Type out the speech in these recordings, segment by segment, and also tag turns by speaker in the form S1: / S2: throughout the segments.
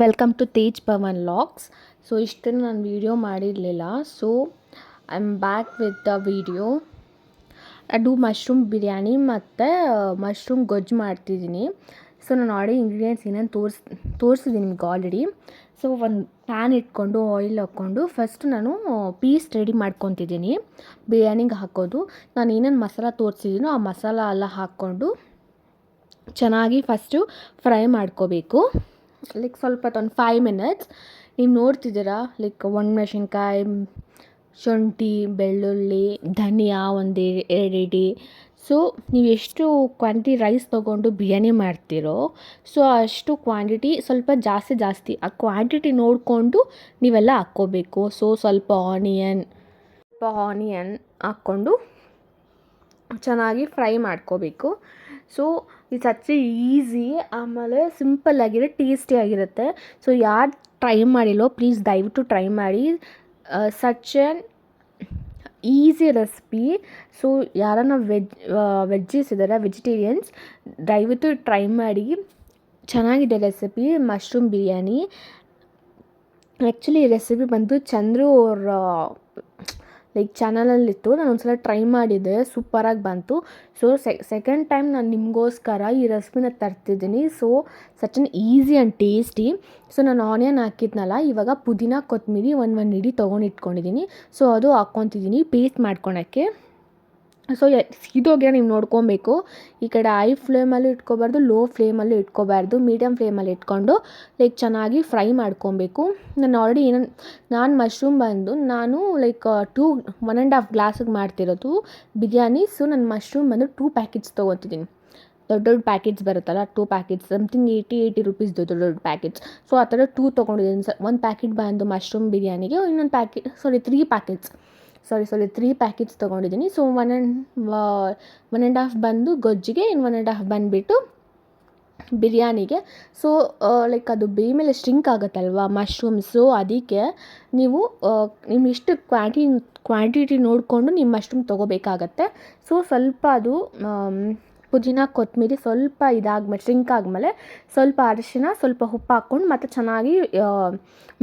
S1: Welcome to Tej Pavan vlogs so ಇಷ್ಟನ್ನು ನಾನು video ಮಾಡಿರಲಿಲ್ಲ. So I am back with the video ಅದು mushroom biryani ಮತ್ತು ಮಶ್ರೂಮ್ ಗೊಜ್ಜು ಮಾಡ್ತಿದ್ದೀನಿ. ಸೊ ನಾನು ಆಲ್ರೆಡಿ ಇಂಗ್ರೀಡಿಯೆಂಟ್ಸ್ ಏನೇನು ತೋರಿಸ್, ತೋರಿಸಿದ್ದೀನಿ ನಿಮ್ಗೆ ಆಲ್ರೆಡಿ ಸೊ ಒಂದು ಪ್ಯಾನ್ ಇಟ್ಕೊಂಡು ಆಯಿಲ್ ಹಾಕ್ಕೊಂಡು ಫಸ್ಟ್ ನಾನು ಪೀಸ್ ರೆಡಿ ಮಾಡ್ಕೊತಿದ್ದೀನಿ. ಬಿರಿಯಾನಿಗೆ ಹಾಕೋದು. ನಾನು ಏನೇನು ಮಸಾಲ ತೋರಿಸಿದ್ದೀನೋ ಆ ಮಸಾಲ ಎಲ್ಲ ಹಾಕ್ಕೊಂಡು, ಚೆನ್ನಾಗಿ ಫಸ್ಟು ಫ್ರೈ ಮಾಡ್ಕೋಬೇಕು. ಲೈಕ್ ಸ್ವಲ್ಪ ಒಂದು ಫೈವ್ ಮಿನಿಟ್ಸ್ ನೀವು ನೋಡ್ತಿದ್ದೀರಾ? ಲೈಕ್ ಒಣ ಮೆಣಸಿನ್ಕಾಯಿ ಶುಂಠಿ, ಬೆಳ್ಳುಳ್ಳಿ, ಧನಿಯಾ ಒಂದು ಎರಡು ಸೊ ನೀವು ಎಷ್ಟು ಕ್ವಾಂಟಿಟಿ ರೈಸ್ ತೊಗೊಂಡು ಬಿರಿಯಾನಿ ಮಾಡ್ತೀರೋ ಸೊ ಅಷ್ಟು ಕ್ವಾಂಟಿಟಿ ಸ್ವಲ್ಪ ಜಾಸ್ತಿ ಜಾಸ್ತಿ, ಆ ಕ್ವಾಂಟಿಟಿ ನೋಡಿಕೊಂಡು ನೀವೆಲ್ಲ ಹಾಕ್ಕೋಬೇಕು. ಸೊ ಸ್ವಲ್ಪ ಆನಿಯನ್ ಸ್ವಲ್ಪ ಆನಿಯನ್ ಹಾಕ್ಕೊಂಡು ಚೆನ್ನಾಗಿ ಫ್ರೈ ಮಾಡ್ಕೋಬೇಕು. ಸೊ ಇದು ಸಚ್ಚ ಈಸಿ ಆಮೇಲೆ ಸಿಂಪಲ್ ಆಗಿರೋ ಟೇಸ್ಟಿಯಾಗಿರುತ್ತೆ ಸೊ ಯಾರು ಟ್ರೈ ಮಾಡಿಲ್ಲೋ ಪ್ಲೀಸ್ ದಯವಿಟ್ಟು ಟ್ರೈ ಮಾಡಿ. Such an easy recipe so ಯಾರನ್ನ ವೆಜ್ ವೆಜ್ಜೀಸ್ ಇದ್ದಾರೆ ವೆಜಿಟೇರಿಯನ್ಸ್ ದಯವಿಟ್ಟು ಟ್ರೈ ಮಾಡಿ. ಚೆನ್ನಾಗಿದೆ ರೆಸಿಪಿ ಮಶ್ರೂಮ್ ಬಿರಿಯಾನಿ ಆ್ಯಕ್ಚುಲಿ ಈ ರೆಸಿಪಿ ಬಂದು ಚಂದ್ರು ಅವ್ರ ಲೈಕ್ ಚಾನಲಲ್ಲಿತ್ತು ನಾನು ಒಂದು ಸಲ ಟ್ರೈ ಮಾಡಿದೆ. ಸೂಪರಾಗಿ ಬಂತು. ಸೊ ಸೆಕೆಂಡ್ ಟೈಮ್ ನಾನು ನಿಮಗೋಸ್ಕರ ಈ ರೆಸಿಪಿನ ತರ್ತಿದ್ದೀನಿ. So such an easy and tasty so ನಾನು ಆನಿಯನ್ ಹಾಕಿದ್ನಲ್ಲ, ಇವಾಗ ಪುದೀನ ಕೊತ್ತಂಬರಿ ಒಂದು ಒಂದು ಇಡೀ ತೊಗೊಂಡಿಟ್ಕೊಂಡಿದ್ದೀನಿ ಸೊ ಅದು ಹಾಕ್ಕೊತಿದ್ದೀನಿ ಪೇಸ್ಟ್ ಮಾಡ್ಕೊಳಕ್ಕೆ. ಸೊ ಸೀದೋಗೆ ನೀವು ನೋಡ್ಕೊಬೇಕು. ಈ ಕಡೆ ಐ ಫ್ಲೇಮಲ್ಲೂ ಇಟ್ಕೋಬಾರ್ದು ಲೋ ಫ್ಲೇಮಲ್ಲೂ ಇಟ್ಕೋಬಾರ್ದು ಮೀಡಿಯಮ್ ಫ್ಲೇಮಲ್ಲಿ ಇಟ್ಕೊಂಡು ಲೈಕ್ ಚೆನ್ನಾಗಿ ಫ್ರೈ ಮಾಡ್ಕೊಬೇಕು. ನಾನು ಆಲ್ರೆಡಿ ಏನೋ, ನಾನು ಮಶ್ರೂಮ್ ಬಂದು ನಾನು like two one and half ಗ್ಲಾಸಿಗೆ ಮಾಡ್ತಿರೋದು ಬಿರಿಯಾನಿ. ಸೊ ನಾನು ಮಶ್ರೂಮ್ ಬಂದು ಟೂ ಪ್ಯಾಕೆಟ್ಸ್ ತೊಗೊತಿದ್ದೀನಿ ದೊಡ್ಡ ದೊಡ್ಡ ಪ್ಯಾಕೆಟ್ಸ್ ಬರುತ್ತಲ್ಲ two packets something eighty eighty rupees ದೊಡ್ಡ ದೊಡ್ಡ ಪ್ಯಾಕೆಟ್ಸ್ ಸೊ ಆ ಥರ ಟೂ ತೊಗೊಂಡಿದ್ದೀನಿ ಸರ್ ಒಂದು ಪ್ಯಾಕೆಟ್ ಬಂದು ಮಶ್ರೂಮ್ ಬಿರಿಯಾನಿಗೆ, ಇನ್ನೊಂದು packet sorry three packets sorry sorry three packets ತೊಗೊಂಡಿದ್ದೀನಿ. So one and one and half ಬಂದು ಗೊಜ್ಜಿಗೆ, ಇನ್ನು ಒನ್ ಆ್ಯಂಡ್ ಹಾಫ್ ಬಂದುಬಿಟ್ಟು ಬಿರಿಯಾನಿಗೆ. ಸೊ ಲೈಕ್ ಅದು ಬೇ ಮೇಲೆ ಸ್ಟ್ರಿಂಕ್ ಆಗುತ್ತಲ್ವ ಮಶ್ರೂಮ್ಸು ಅದಕ್ಕೆ ನೀವು ನಿಮ್ಮ ಇಷ್ಟು ಕ್ವಾಂಟಿ ಕ್ವಾಂಟಿಟಿ ನೋಡಿಕೊಂಡು ನಿಮ್ಮ ಮಶ್ರೂಮ್ ತೊಗೋಬೇಕಾಗತ್ತೆ. ಸೊ ಸ್ವಲ್ಪ ಅದು ಪುದೀನ ಕೊತ್ತಂಬರಿ ಸ್ವಲ್ಪ ಇದಾಗ್ಮೇಲೆ ಸ್ಟ್ರಿಂಕ್ ಆದಮೇಲೆ ಸ್ವಲ್ಪ ಅರಿಶಿನ ಸ್ವಲ್ಪ ಉಪ್ಪು ಹಾಕ್ಕೊಂಡು ಮತ್ತು ಚೆನ್ನಾಗಿ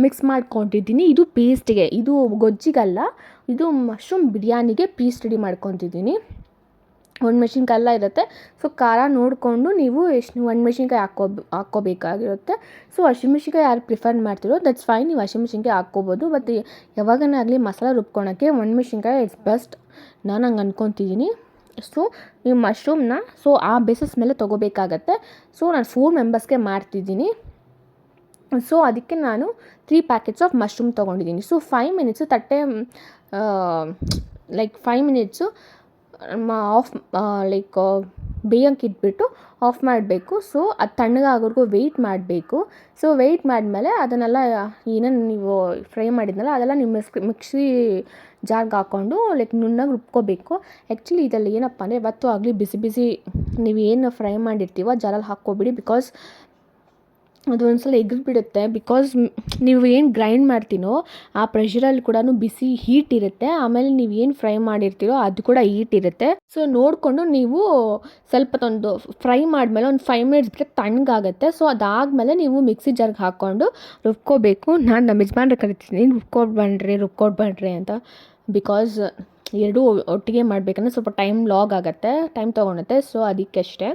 S1: ಮಿಕ್ಸ್ ಮಾಡ್ಕೊಂಡಿದ್ದೀನಿ. ಇದು ಪೇಸ್ಟಿಗೆ ಇದು ಗೊಜ್ಜಿಗಲ್ಲ. ಇದು ಮಶ್ರೂಮ್ ಬಿರಿಯಾನಿಗೆ ಪೀಸ್ ರೆಡಿ ಮಾಡ್ಕೊತಿದ್ದೀನಿ. ಒಣಮೆಣ್ಸಿನ್ಕಾಯಿ ಎಲ್ಲ ಇರುತ್ತೆ. ಸೊ ಖಾರ ನೋಡಿಕೊಂಡು ನೀವು ಎಷ್ಟು ಒಣಮೆಣ್ಸಿನ್ಕಾಯಿ ಹಾಕೋ ಹಾಕ್ಕೋಬೇಕಾಗಿರುತ್ತೆ ಸೊ ಹಸಿಮೆಣ್ಸಿನ್ಕಾಯಿ ಯಾರು ಪ್ರಿಫರ್ ಮಾಡ್ತಿರೋ ದಟ್ಸ್ ಫೈನ್ ನೀವು ಹಸಿಮೆಣ್ಸಿನ್ಕಾಯಿ ಹಾಕ್ಕೋಬೋದು. ಬಟ್ ಯಾವಾಗನೇ ಆಗಲಿ ಮಸಾಲ ರುಬ್ಕೊಳಕ್ಕೆ ಒಣಮೆಣ್ಸಿನ್ಕಾಯಿ ಇಟ್ಸ್ ಬೆಸ್ಟ್ ನಾನು ಹಂಗೆ ಅಂದ್ಕೊತಿದ್ದೀನಿ ಸೊ ನೀವು ಮಶ್ರೂಮ್ನ ಸೊ ಆ ಬೇಸಿಸ್ ಮೇಲೆ ತೊಗೋಬೇಕಾಗತ್ತೆ. ಸೊ ನಾನು ಫೋರ್ ಮೆಂಬರ್ಸ್ಗೆ ಮಾಡ್ತಿದ್ದೀನಿ ಸೊ ಅದಕ್ಕೆ ನಾನು ತ್ರೀ ಪ್ಯಾಕೆಟ್ಸ್ ಆಫ್ ಮಶ್ರೂಮ್ ತೊಗೊಂಡಿದ್ದೀನಿ ಸೊ ಫೈವ್ ಮಿನಿಟ್ಸು ತಟ್ಟೆ like five minutes off like ಬೇಯಂಗೆ ಇಟ್ಬಿಟ್ಟು ಆಫ್ ಮಾಡಬೇಕು. ಸೊ ಅದು ತಣ್ಣಗಾಗೋವರೆಗೂ ವೆಯ್ಟ್ ಮಾಡಬೇಕು. ಸೊ ವೆಯ್ಟ್ ಮಾಡಿದ್ಮೇಲೆ ಅದನ್ನೆಲ್ಲ, ಏನೇನು ನೀವು ಫ್ರೈ ಮಾಡಿದ್ನಲ್ಲ, ಅದೆಲ್ಲ ನೀವು ಮಿಕ್ಸ್, ಮಿಕ್ಸಿ ಜಾರ್ಗೆ ಹಾಕ್ಕೊಂಡು ಲೈಕ್ ನುಣ್ಣಗೆ ರುಬ್ಕೋಬೇಕು. ಆ್ಯಕ್ಚುಲಿ ಇದರಲ್ಲಿ ಏನಪ್ಪ ಅಂದರೆ, ಇವತ್ತು ಆಗಲಿ ಬಿಸಿ ಬಿಸಿ ನೀವು ಏನು ಫ್ರೈ ಮಾಡಿರ್ತೀವೋ ಜಾರಲ್ಲಿ ಹಾಕ್ಕೋಬಿಡಿ ಬಿಕಾಸ್ ಅದು ಒಂದ್ಸಲ ಬಿಡುತ್ತೆ ಬಿಕಾಸ್ ನೀವು ಏನು ಗ್ರೈಂಡ್ ಮಾಡ್ತೀನೋ ಆ ಪ್ರೆಷರಲ್ಲಿ ಕೂಡ ಬಿಸಿ ಹೀಟ್ ಇರುತ್ತೆ. ಆಮೇಲೆ ನೀವು ಏನು ಫ್ರೈ ಮಾಡಿರ್ತೀರೋ ಅದು ಕೂಡ ಹೀಟ್ ಇರುತ್ತೆ. ಸೊ ನೋಡಿಕೊಂಡು ನೀವು ಸ್ವಲ್ಪ ಒಂದು ಫ್ರೈ ಮಾಡಿದ್ಮೇಲೆ ಒಂದು ಫೈವ್ ಮಿನಿಟ್ಸ್ ಬಿಟ್ಟರೆ ತಣ್ಣಗಾಗುತ್ತೆ. ಸೊ ಅದಾದಮೇಲೆ ನೀವು ಮಿಕ್ಸಿ ಜಾರ್ಗೆ ಹಾಕ್ಕೊಂಡು ರುಬ್ಕೋಬೇಕು. ನಾನು ನಮ್ಮ ಯಜಮಾನ್ರ ಕರಿತೀನಿ ರುಬ್ಕೊಂಡು ಬನ್ನಿರಿ ರುಬ್ಕೊಂಡು ಬನ್ನಿರಿ ಅಂತ. ಬಿಕಾಸ್ ಎರಡೂ ಒಟ್ಟಿಗೆ ಮಾಡಬೇಕಂದ್ರೆ ಸ್ವಲ್ಪ ಟೈಮ್ ಲಾಗ್ ಆಗುತ್ತೆ ಟೈಮ್ ತೊಗೊಳುತ್ತೆ ಸೊ ಅದಕ್ಕಷ್ಟೇ.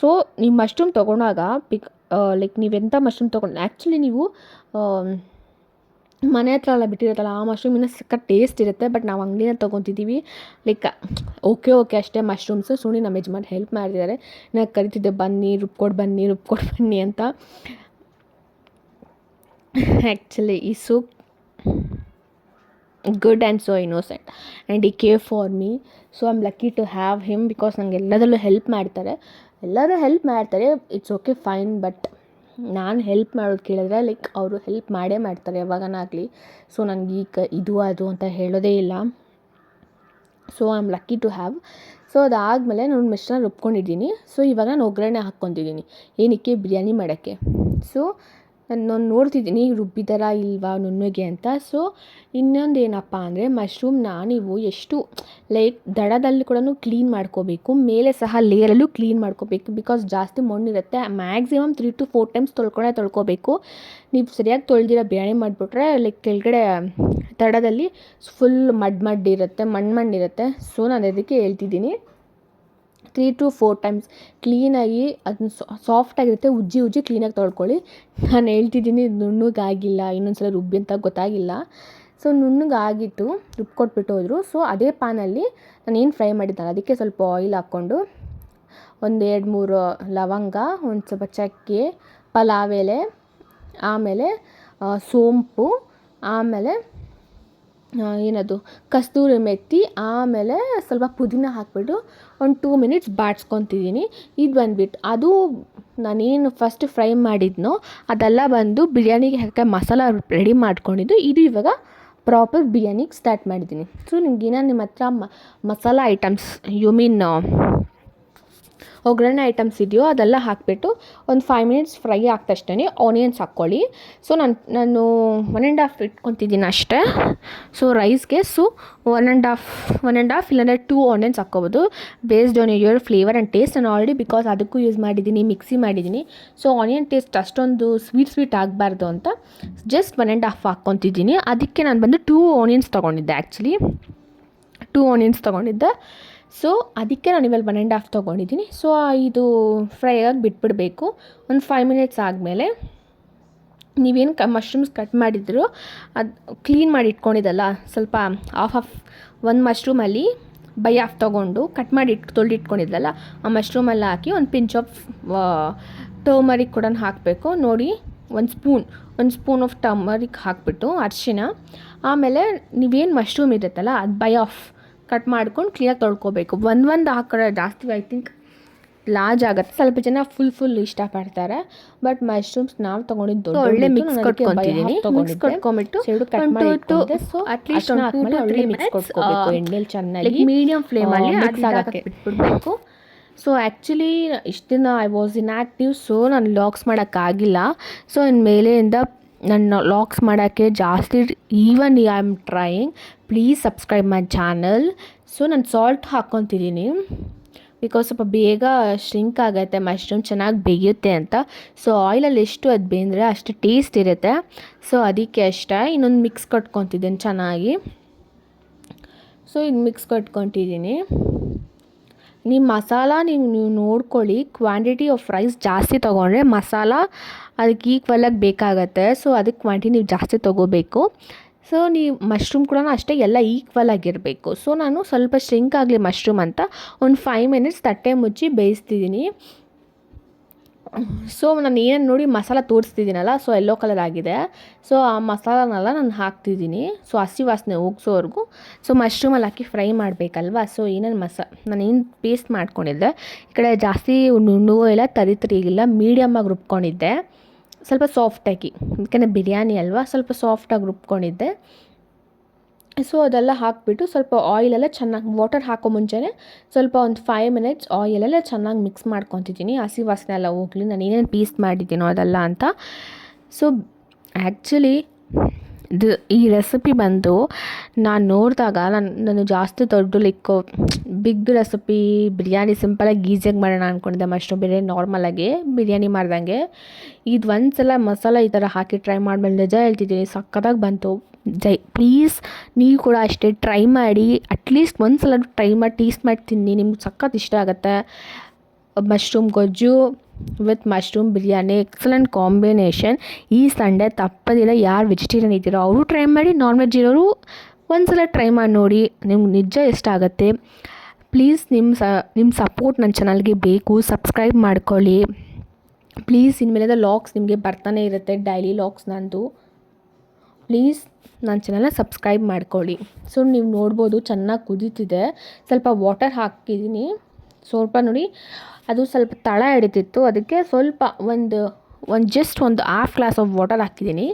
S1: ಸೊ ನೀವು ಮಶ್ರೂಮ್ ತೊಗೊಂಡಾಗ ಪಿಕ್ ಲೈಕ್ ನೀವೆಂಥ ಮಶ್ರೂಮ್ ತೊಗೊಂಡು ಆ್ಯಕ್ಚುಲಿ ನೀವು ಮನೆ ಹತ್ರ ಎಲ್ಲ ಬಿಟ್ಟಿರುತ್ತಲ್ಲ, ಆ ಮಶ್ರೂಮ್ ಇನ್ನೂ ಸಖತ್ ಟೇಸ್ಟ್ ಇರುತ್ತೆ ಬಟ್ ನಾವು ಅಂಗಡಿನ ತೊಗೊತಿದ್ದೀವಿ. ಲೈಕ್ ಓಕೆ ಓಕೆ ಅಷ್ಟೇ ಮಶ್ರೂಮ್ಸ್ ಸುಣಿ ನಮ್ಮ ಯಜಮಾನ್ ಹೆಲ್ಪ್ ಮಾಡ್ತಿದ್ದಾರೆ ನಾನು ಕರಿತಿದ್ದೆ, ಬನ್ನಿ, ರುಬ್ಕೊಡು ಬನ್ನಿ ರುಬ್ಕೊಡು, ಬನ್ನಿ ಅಂತ. ಆ್ಯಕ್ಚುಲಿ ಈ soup good and so innocent and he care for me so am lucky to have him because ನಂಗೆ ಎಲ್ಲದರಲ್ಲೂ ಹೆಲ್ಪ್ ಮಾಡ್ತಾರೆ. ಎಲ್ಲರೂ ಹೆಲ್ಪ್ ಮಾಡ್ತಾರೆ ಇಟ್ಸ್ ಓಕೆ ಫೈನ್ ಬಟ್ ನಾನು ಹೆಲ್ಪ್ ಮಾಡೋದು ಕೇಳಿದ್ರೆ ಲೈಕ್ ಅವರು ಹೆಲ್ಪ್ ಮಾಡೇ ಮಾಡ್ತಾರೆ, ಯಾವಾಗನಾಗಲಿ. ಸೊ ನನಗೆ ಈ ಇದು ಅದು ಅಂತ ಹೇಳೋದೇ ಇಲ್ಲ. So I am lucky to have so ಅದಾದಮೇಲೆ ನಾನು ಮಿಶ್ರಣ ರುಬ್ಕೊಂಡಿದ್ದೀನಿ. ಸೊ ಇವಾಗ ನಾನು ಒಗ್ಗರಣೆ ಹಾಕ್ಕೊತಿದ್ದೀನಿ ಏನಕ್ಕೆ? ಬಿರಿಯಾನಿ ಮಾಡೋಕ್ಕೆ. ಸೊ ನಾನು ನೋಡ್ತಿದ್ದೀನಿ, ರುಬ್ಬಿದಾರ ಇಲ್ವಾ ನುಣ್ಣಗೆ ಅಂತ. ಸೊ ಇನ್ನೊಂದು ಏನಪ್ಪ ಅಂದರೆ ಮಶ್ರೂಮ್ನ ನೀವು ಎಷ್ಟು ಲೈಕ್ ದಡದಲ್ಲಿ ಕೂಡ ಕ್ಲೀನ್ ಮಾಡ್ಕೋಬೇಕು, ಮೇಲೆ ಸಹ ಲೇಯರಲ್ಲೂ ಕ್ಲೀನ್ ಮಾಡ್ಕೋಬೇಕು ಬಿಕಾಸ್ ಜಾಸ್ತಿ ಮಣ್ಣಿರುತ್ತೆ maximum three to four times ತೊಳ್ಕೊಂಡೇ ತೊಳ್ಕೊಬೇಕು. ನೀವು ಸರಿಯಾಗಿ ತೊಳೆದಿರೋ ಬಿರಿಯಾನಿ ಮಾಡಿಬಿಟ್ರೆ ಲೈಕ್ ಕೆಳಗಡೆ ದಡದಲ್ಲಿ ಫುಲ್ ಮಡ್ ಮಡ್ ಇರುತ್ತೆ ಮಣ್ಣು ಮಣ್ಣಿರುತ್ತೆ ಸೊ ನಾನು ಅದಕ್ಕೆ ಹೇಳ್ತಿದ್ದೀನಿ. ತ್ರೀ ಟು ಫೋರ್ ಟೈಮ್ಸ್ ಕ್ಲೀನಾಗಿ ಅದನ್ನ ಸಾಫ್ಟಾಗಿರುತ್ತೆ ಉಜ್ಜಿ ಉಜ್ಜಿ ಕ್ಲೀನಾಗಿ ತೊಳ್ಕೊಳ್ಳಿ. ನಾನು ಹೇಳ್ತಿದ್ದೀನಿ ನುಣ್ಣಗಾಗಿಲ್ಲ ಇನ್ನೊಂದು ಸಲ ರುಬ್ಬಿ ಅಂತ ಗೊತ್ತಾಗಿಲ್ಲ. ಸೊ ನುಣ್ಣಗಾಗಿತ್ತು ರುಬ್ಬಿಕೊಟ್ಬಿಟ್ಟು ಹೋದರು. ಸೊ ಅದೇ ಪಾನಲ್ಲಿ ನಾನು ಏನು ಫ್ರೈ ಮಾಡಿದ್ದಲ್ಲ, ಅದಕ್ಕೆ ಸ್ವಲ್ಪ ಆಯಿಲ್ ಹಾಕ್ಕೊಂಡು ಒಂದು ಎರಡು ಮೂರು ಲವಂಗ, ಒಂದು ಸ್ವಲ್ಪ ಚಕ್ಕೆ, ಪಲಾವ್ ಎಲೆ, ಆಮೇಲೆ ಸೋಂಪು, ಆಮೇಲೆ ಏನದು, ಕಸ್ತೂರಿ ಮೆತ್ತಿ ಆಮೇಲೆ ಸ್ವಲ್ಪ ಪುದೀನ ಹಾಕ್ಬಿಟ್ಟು ಒಂದು ಟೂ ಮಿನಿಟ್ಸ್ ಬಾಡ್ಸ್ಕೊತಿದ್ದೀನಿ. ಇದು ಬಂದ್ಬಿಟ್ಟು ಅದು ನಾನೇನು ಫಸ್ಟ್ ಫ್ರೈ ಮಾಡಿದ್ನೋ, ಅದೆಲ್ಲ ಬಂದು ಬಿರಿಯಾನಿಗೆ ಹಾಕಿ ಮಸಾಲ ರೆಡಿ ಮಾಡ್ಕೊಂಡಿದ್ದು, ಇದು ಇವಾಗ ಪ್ರಾಪರ್ ಬಿರಿಯಾನಿಗೆ ಸ್ಟಾರ್ಟ್ ಮಾಡಿದ್ದೀನಿ. ಸೊ ನಿಮ್ಗೆ ಏನೋ ನಿಮ್ಮ ಹತ್ರ ಮಸಾಲ ಐಟಮ್ಸ್ ಯು ಮೀನ್ ಒಗ್ಗರಣೆ ಐಟಮ್ಸ್ ಇದೆಯೋ ಅದೆಲ್ಲ ಹಾಕಿಬಿಟ್ಟು ಒಂದು ಫೈವ್ ಮಿನಿಟ್ಸ್ ಫ್ರೈ ಆದ ತಕ್ಷಣ ಆನಿಯನ್ಸ್ ಹಾಕ್ಕೊಳ್ಳಿ. ಸೊ ನಾನು ನಾನು ಒನ್ ಆ್ಯಂಡ್ ಹಾಫ್ ಇಟ್ಕೊತಿದ್ದೀನಿ ಅಷ್ಟೇ. So ರೈಸ್ಗೆ so one and half one and half ಇಲ್ಲಾಂದರೆ ಟೂ ಆನಿಯನ್ಸ್ ಹಾಕ್ಕೋಬೋದು. Based on your flavour and taste ನಾನು ಆಲ್ರೆಡಿ ಬಿಕಾಸ್ ಅದಕ್ಕೂ ಯೂಸ್ ಮಾಡಿದ್ದೀನಿ ಮಿಕ್ಸಿ ಮಾಡಿದ್ದೀನಿ. ಸೊ ಆನಿಯನ್ ಟೇಸ್ಟ್ ಅಷ್ಟೊಂದು ಸ್ವೀಟ್ ಸ್ವೀಟ್ ಆಗಬಾರ್ದು ಅಂತ ಜಸ್ಟ್ ಒನ್ ಆ್ಯಂಡ್ ಹಾಫ್ ಹಾಕ್ಕೊತಿದ್ದೀನಿ. ಅದಕ್ಕೆ ನಾನು ಬಂದು ಟೂ ಆನಿಯನ್ಸ್ ತೊಗೊಂಡಿದ್ದೆ ಆ್ಯಕ್ಚುಲಿ ಟೂ ಆನಿಯನ್ಸ್ ತೊಗೊಂಡಿದ್ದೆ. ಸೊ ಅದಕ್ಕೆ ನಾನು ಇವಾಗ ಒನ್ ಆ್ಯಂಡ್ ಹಾಫ್ ತೊಗೊಂಡಿದ್ದೀನಿ. ಸೊ ಇದು ಫ್ರೈ ಆಗಿ ಬಿಟ್ಬಿಡಬೇಕು. ಒಂದು ಫೈವ್ ಮಿನಿಟ್ಸ್ ಆದಮೇಲೆ ನೀವೇನು ಕ ಮಶ್ರೂಮ್ಸ್ ಕಟ್ ಮಾಡಿದ್ರು ಅದು ಕ್ಲೀನ್ ಮಾಡಿ ಇಟ್ಕೊಂಡಿದ್ದಲ್ಲ, ಸ್ವಲ್ಪ ಆಫ್ ಆಫ್ ಒಂದು ಮಶ್ರೂಮಲ್ಲಿ ಬೈ ಆಫ್ ತೊಗೊಂಡು ಕಟ್ ಮಾಡಿ ಇಟ್ಟು ತೊಳೆದಿಟ್ಕೊಂಡಿದ್ದಲ್ಲ, ಆ ಮಶ್ರೂಮಲ್ಲಿ ಹಾಕಿ ಒಂದು ಪಿಂಚ್ ಆಫ್ ಟರ್ಮರಿಕ್ ಕೂಡ ಹಾಕಬೇಕು. ನೋಡಿ, ಒಂದು ಸ್ಪೂನ್ ಒಂದು ಸ್ಪೂನ್ ಆಫ್ ಟರ್ಮರಿಕ್ ಹಾಕಿಬಿಟ್ಟು ಅರಿಶಿನ. ಆಮೇಲೆ ನೀವೇನು ಮಶ್ರೂಮ್ ಇರುತ್ತಲ್ಲ, ಅದು ಬೈ ಆಫ್ ಕಟ್ ಮಾಡ್ಕೊಂಡು ಕ್ಲೀನಾಗಿ ತೊಳ್ಕೊಬೇಕು. ಒಂದು ಒಂದು ಹಾಕಿದ್ರೆ ಜಾಸ್ತಿ ಐ ಥಿಂಕ್ ಲಾರ್ಜ್ ಆಗುತ್ತೆ. ಸ್ವಲ್ಪ ಜನ ಫುಲ್ ಫುಲ್ ಇಷ್ಟಪಡ್ತಾರೆ ಬಟ್ ಮಶ್ರೂಮ್ಸ್ ನಾವು ತೊಗೊಂಡಿದ್ದು
S2: ಒಳ್ಳೆ ಮಿಕ್ಸ್ ಕಟ್ಕೊಂಡಿದ್ದೀನಿ ಮಿಕ್ಸ್ ಕಟ್ಕೊಂಬಿಟ್ಟು
S1: ಸೆಡು ಕಟ್ ಮಾಡಿ ಸೊ ಅಟ್ಲೀಸ್ಟ್
S2: ಒಂದು
S1: ಹಾಕ್ಮೇಲೆ ಒಳ್ಳೆ ಮಿಕ್ಸ್ ಕೊಟ್ಕೋಬೇಕು ಎಣ್ಣೆಲಿ ಚೆನ್ನಾಗಿ.
S2: ಮೀಡಿಯಂ ಫ್ಲೇಮಲ್ಲಿ
S1: ಮಿಕ್ಸ್ ಆಗಕ್ಕೆ ಬಿಟ್ಬಿಡ್ಬೇಕು. ಸೊ ಆ್ಯಕ್ಚುಲಿ ಇಷ್ಟು ದಿನ I was inactive so ನಾನು ಲಾಕ್ಸ್ ಮಾಡೋಕ್ಕಾಗಿಲ್ಲ. ಸೊ ಇನ್ನು ಮೇಲೆಯಿಂದ ನನ್ನ ಲಾಕ್ಸ್ ಮಾಡೋಕ್ಕೆ ಜಾಸ್ತಿ even I am trying please subscribe my channel so ನಾನು ಸಾಲ್ಟ್ ಹಾಕ್ಕೊತಿದ್ದೀನಿ ಬಿಕಾಸ್ ಸ್ವಲ್ಪ ಬೇಗ ಶ್ರಿಂಕ್ ಆಗುತ್ತೆ ಮಶ್ರೂಮ್ ಚೆನ್ನಾಗಿ ಬೇಯುತ್ತೆ ಅಂತ. ಸೊ ಆಯಿಲಲ್ಲಿ ಎಷ್ಟು ಅದು ಬೇಂದರೆ ಅಷ್ಟು ಟೇಸ್ಟ್ ಇರುತ್ತೆ. ಸೊ ಅದಕ್ಕೆ ಅಷ್ಟೇ, ಇನ್ನೊಂದು ಮಿಕ್ಸ್ ಕಟ್ಕೊತಿದ್ದೀನಿ ಚೆನ್ನಾಗಿ. ಸೊ ಇದು ಮಿಕ್ಸ್ ಕಟ್ಕೊತಿದ್ದೀನಿ ನಿಮ್ಮ ಮಸಾಲ ನೀವು ನೀವು ನೋಡ್ಕೊಳ್ಳಿ ಕ್ವಾಂಟಿಟಿ ಆಫ್ ರೈಸ್ ಜಾಸ್ತಿ ತೊಗೊಂಡ್ರೆ ಮಸಾಲ ಅದಕ್ಕೆ ಈಕ್ವಲಾಗಿ ಬೇಕಾಗತ್ತೆ. ಸೊ ಅದಕ್ಕೆ ಕ್ವಾಂಟಿಟಿ ನೀವು ಜಾಸ್ತಿ ತೊಗೋಬೇಕು. ಸೊ ನೀವು ಮಶ್ರೂಮ್ ಕೂಡ ಅಷ್ಟೇ ಎಲ್ಲ ಈಕ್ವಲ್ ಆಗಿರಬೇಕು. ಸೊ ನಾನು ಸ್ವಲ್ಪ ಶ್ರಿಂಕ್ ಆಗಲಿ ಮಶ್ರೂಮ್ ಅಂತ ಒಂದು ಫೈವ್ ಮಿನಿಟ್ಸ್ ತಟ್ಟೆ ಮುಚ್ಚಿ ಬೇಯಿಸ್ತಿದ್ದೀನಿ. ಸೊ ನಾನು ಏನೇನು ನೋಡಿ ಮಸಾಲ ತೋರಿಸ್ತಿದ್ದೀನಲ್ಲ ಸೊ ಎಲ್ಲೋ ಕಲರ್ ಆಗಿದೆ. ಸೊ ಆ ಮಸಾಲನೆಲ್ಲ ನಾನು ಹಾಕ್ತಿದ್ದೀನಿ. ಸೊ ಹಸಿ ವಾಸನೆ ಹೋಗ್ಸೋವರೆಗೂ. ಸೊ ಮಶ್ರೂಮಲ್ಲಿ ಹಾಕಿ ಫ್ರೈ ಮಾಡಬೇಕಲ್ವಾ? ಸೊ ಏನೇನು ಮಸ, ನಾನು ಏನು ಪೇಸ್ಟ್ ಮಾಡ್ಕೊಂಡಿದ್ದೆ? ಈ ಕಡೆ ಜಾಸ್ತಿ ನುಣ್ಣು ಇಲ್ಲ ತರಿ ತರಿಗಿಲ್ಲ ಮೀಡಿಯಮ್ಮಾಗಿ ರುಬ್ಕೊಂಡಿದ್ದೆ. ಸ್ವಲ್ಪ ಸಾಫ್ಟಾಗಿ ಯಾಕೆಂದರೆ ಬಿರಿಯಾನಿ ಅಲ್ವಾ? ಸ್ವಲ್ಪ ಸಾಫ್ಟಾಗಿ ರುಬ್ಕೊಂಡಿದ್ದೆ. ಸೊ ಅದೆಲ್ಲ ಹಾಕಿಬಿಟ್ಟು ಸ್ವಲ್ಪ ಆಯಿಲೆಲ್ಲ ಚೆನ್ನಾಗಿ ವಾಟರ್ ಹಾಕೋ ಮುಂಚೆನೇ ಸ್ವಲ್ಪ ಒಂದು ಫೈವ್ ಮಿನಿಟ್ಸ್ ಆಯಿಲೆಲ್ಲ ಚೆನ್ನಾಗಿ ಮಿಕ್ಸ್ ಮಾಡ್ಕೊತಿದ್ದೀನಿ. ಹಸಿ ವಾಸನೆ ಎಲ್ಲ ಹೋಗಲಿ, ನಾನು ಏನೇನು ಪೀಸ್ ಮಾಡಿದ್ದೀನೋ ಅದೆಲ್ಲ ಅಂತ. ಸೊ ಆ್ಯಕ್ಚುಲಿ ಇದು ಈ ರೆಸಿಪಿ ಬಂದು ನಾನು ನೋಡಿದಾಗ ನಾನು ನಾನು ಜಾಸ್ತಿ ದೊಡ್ಡ ಲೈಕ್ ಬಿಗ್ ರೆಸಿಪಿ ಬಿರಿಯಾನಿ ಸಿಂಪಲಾಗಿ ಈಸಿಯಾಗಿ ಮಾಡೋಣ ಅಂದ್ಕೊಂಡಿದ್ದೆ ಮಶ್ರೂಮ್ ಬಿರಿಯಾನಿ ನಾರ್ಮಲಾಗಿ ಬಿರಿಯಾನಿ ಮಾಡ್ದಂಗೆ. ಇದು ಒಂದು ಸಲ ಮಸಾಲ ಈ ಥರ ಹಾಕಿ ಟ್ರೈ ಮಾಡ್ಮೇಲೆ ನಿಜ ಹೇಳ್ತಿದ್ದೀನಿ, ಸಕ್ಕತ್ತಾಗಿ ಬಂತು. ಜೈ ಪ್ಲೀಸ್ ನೀವು ಕೂಡ ಅಷ್ಟೇ ಟ್ರೈ ಮಾಡಿ ಅಟ್ಲೀಸ್ಟ್ ಒಂದು ಸಲ ಟ್ರೈ ಮಾಡಿ ಟೇಸ್ಟ್ ಮಾಡಿ ತಿನ್ನಿ, ನಿಮ್ಗೆ ಸಖತ್ ಇಷ್ಟ ಆಗುತ್ತೆ. ಮಶ್ರೂಮ್ ಗೊಜ್ಜು with mushroom biryani excellent combination ಈ ಸಂಡೆ ತಪ್ಪದಿಲ್ಲ, ಯಾರು ವೆಜಿಟೇರಿಯನ್ ಇದ್ದೀರೋ ಅವರು ಟ್ರೈ ಮಾಡಿ ನಾನ್ ವೆಜ್ ಇರೋರು ಒಂದ್ಸಲ ಟ್ರೈ ಮಾಡಿ ನೋಡಿ, ನಿಮ್ಗೆ ನಿಜ ಇಷ್ಟ ಆಗುತ್ತೆ. ಪ್ಲೀಸ್ ನಿಮ್ಮ ಸ ನಿಮ್ಮ ಸಪೋರ್ಟ್ ನನ್ನ ಚಾನಲ್ಗೆ ಬೇಕು ಸಬ್ಸ್ಕ್ರೈಬ್ ಮಾಡ್ಕೊಳ್ಳಿ. ಪ್ಲೀಸ್ ಇನ್ಮೇಲಿಂದ ಲಾಕ್ಸ್ ನಿಮಗೆ ಬರ್ತಾನೆ ಇರುತ್ತೆ ಡೈಲಿ ಲಾಕ್ಸ್ ನಂದು. ಪ್ಲೀಸ್ ನನ್ನ ಚಾನಲ್ನ ಸಬ್ಸ್ಕ್ರೈಬ್ ಮಾಡ್ಕೊಳ್ಳಿ. ಸೊ ನೀವು ನೋಡ್ಬೋದು, ಚೆನ್ನಾಗಿ ಕುದೀತಿದೆ. ಸ್ವಲ್ಪ ವಾಟರ್ ಹಾಕಿದ್ದೀನಿ ಸ್ವಲ್ಪ ನೋಡಿ ಅದು ಸ್ವಲ್ಪ ತಳ ಹಿಡಿತಿತ್ತು ಅದಕ್ಕೆ ಸ್ವಲ್ಪ ಒಂದು ಒಂದು ಜಸ್ಟ್ ಒಂದು ಹಾಫ್ ಗ್ಲಾಸ್ ಆಫ್ ವಾಟರ್ ಹಾಕಿದ್ದೀನಿ.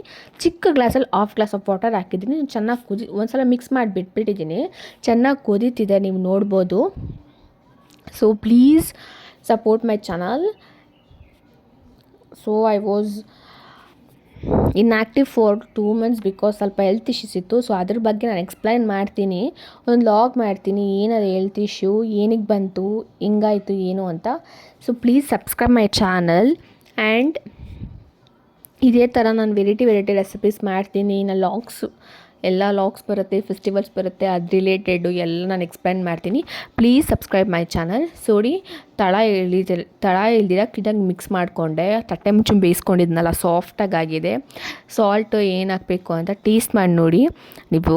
S1: ಚಿಕ್ಕ ಗ್ಲಾಸಲ್ಲಿ ಹಾಫ್ ಗ್ಲಾಸ್ ಆಫ್ ವಾಟರ್ ಹಾಕಿದ್ದೀನಿ. ಚೆನ್ನಾಗಿ ಕುದಿ ಒಂದು ಸಲ ಮಿಕ್ಸ್ ಮಾಡಿ ಬಿಟ್ಬಿಟ್ಟಿದ್ದೀನಿ ಚೆನ್ನಾಗಿ ಕುದೀತಿದೆ, ನೀವು ನೋಡ್ಬೋದು. So please support my channel so I was inactive for two months because ಸ್ವಲ್ಪ ಹೆಲ್ತ್ ಇಶ್ಯೂಸ್ ಇತ್ತು. ಸೊ ಅದ್ರ ಬಗ್ಗೆ ನಾನು ಎಕ್ಸ್ಪ್ಲೈನ್ ಮಾಡ್ತೀನಿ. ಒಂದು ಲಾಗ್ ಮಾಡ್ತೀನಿ. ಏನದು ಹೆಲ್ತ್ ಇಶ್ಯೂ ಏನಕ್ಕೆ ಬಂತು, ಹಿಂಗಾಯಿತು, ಏನು ಅಂತ. So please subscribe my channel and ಇದೇ ಥರ ನಾನು ವೆರೈಟಿ ವೆರೈಟಿ ರೆಸಿಪೀಸ್ ಮಾಡ್ತೀನಿ. ನಾನು ಲಾಗ್ಸ್ ಎಲ್ಲ ಲಾಗ್ಸ್ ಬರುತ್ತೆ ಫೆಸ್ಟಿವಲ್ಸ್ ಬರುತ್ತೆ, ಅದು ರಿಲೇಟೆಡು ಎಲ್ಲ ನಾನು ಎಕ್ಸ್ಪ್ಲೈನ್ ಮಾಡ್ತೀನಿ. ಪ್ಲೀಸ್ ಸಬ್ಸ್ಕ್ರೈಬ್ ಮೈ ಚಾನಲ್ ಸೋಡಿ, ತಳ ಇಳಿದ ತಳ ಇಳಿದಿರ ಕ್ಲೀನಾಗಿ ಮಿಕ್ಸ್ ಮಾಡಿಕೊಂಡೆ. ತಟ್ಟೆ ಮುಚ್ಚು ಬೇಯಿಸ್ಕೊಂಡಿದ್ನಲ್ಲ ಸಾಫ್ಟಾಗಿ ಆಗಿದೆ ಸಾಲ್ಟ್ ಏನು ಹಾಕಬೇಕು ಅಂತ ಟೇಸ್ಟ್ ಮಾಡಿ ನೋಡಿ. ನೀವು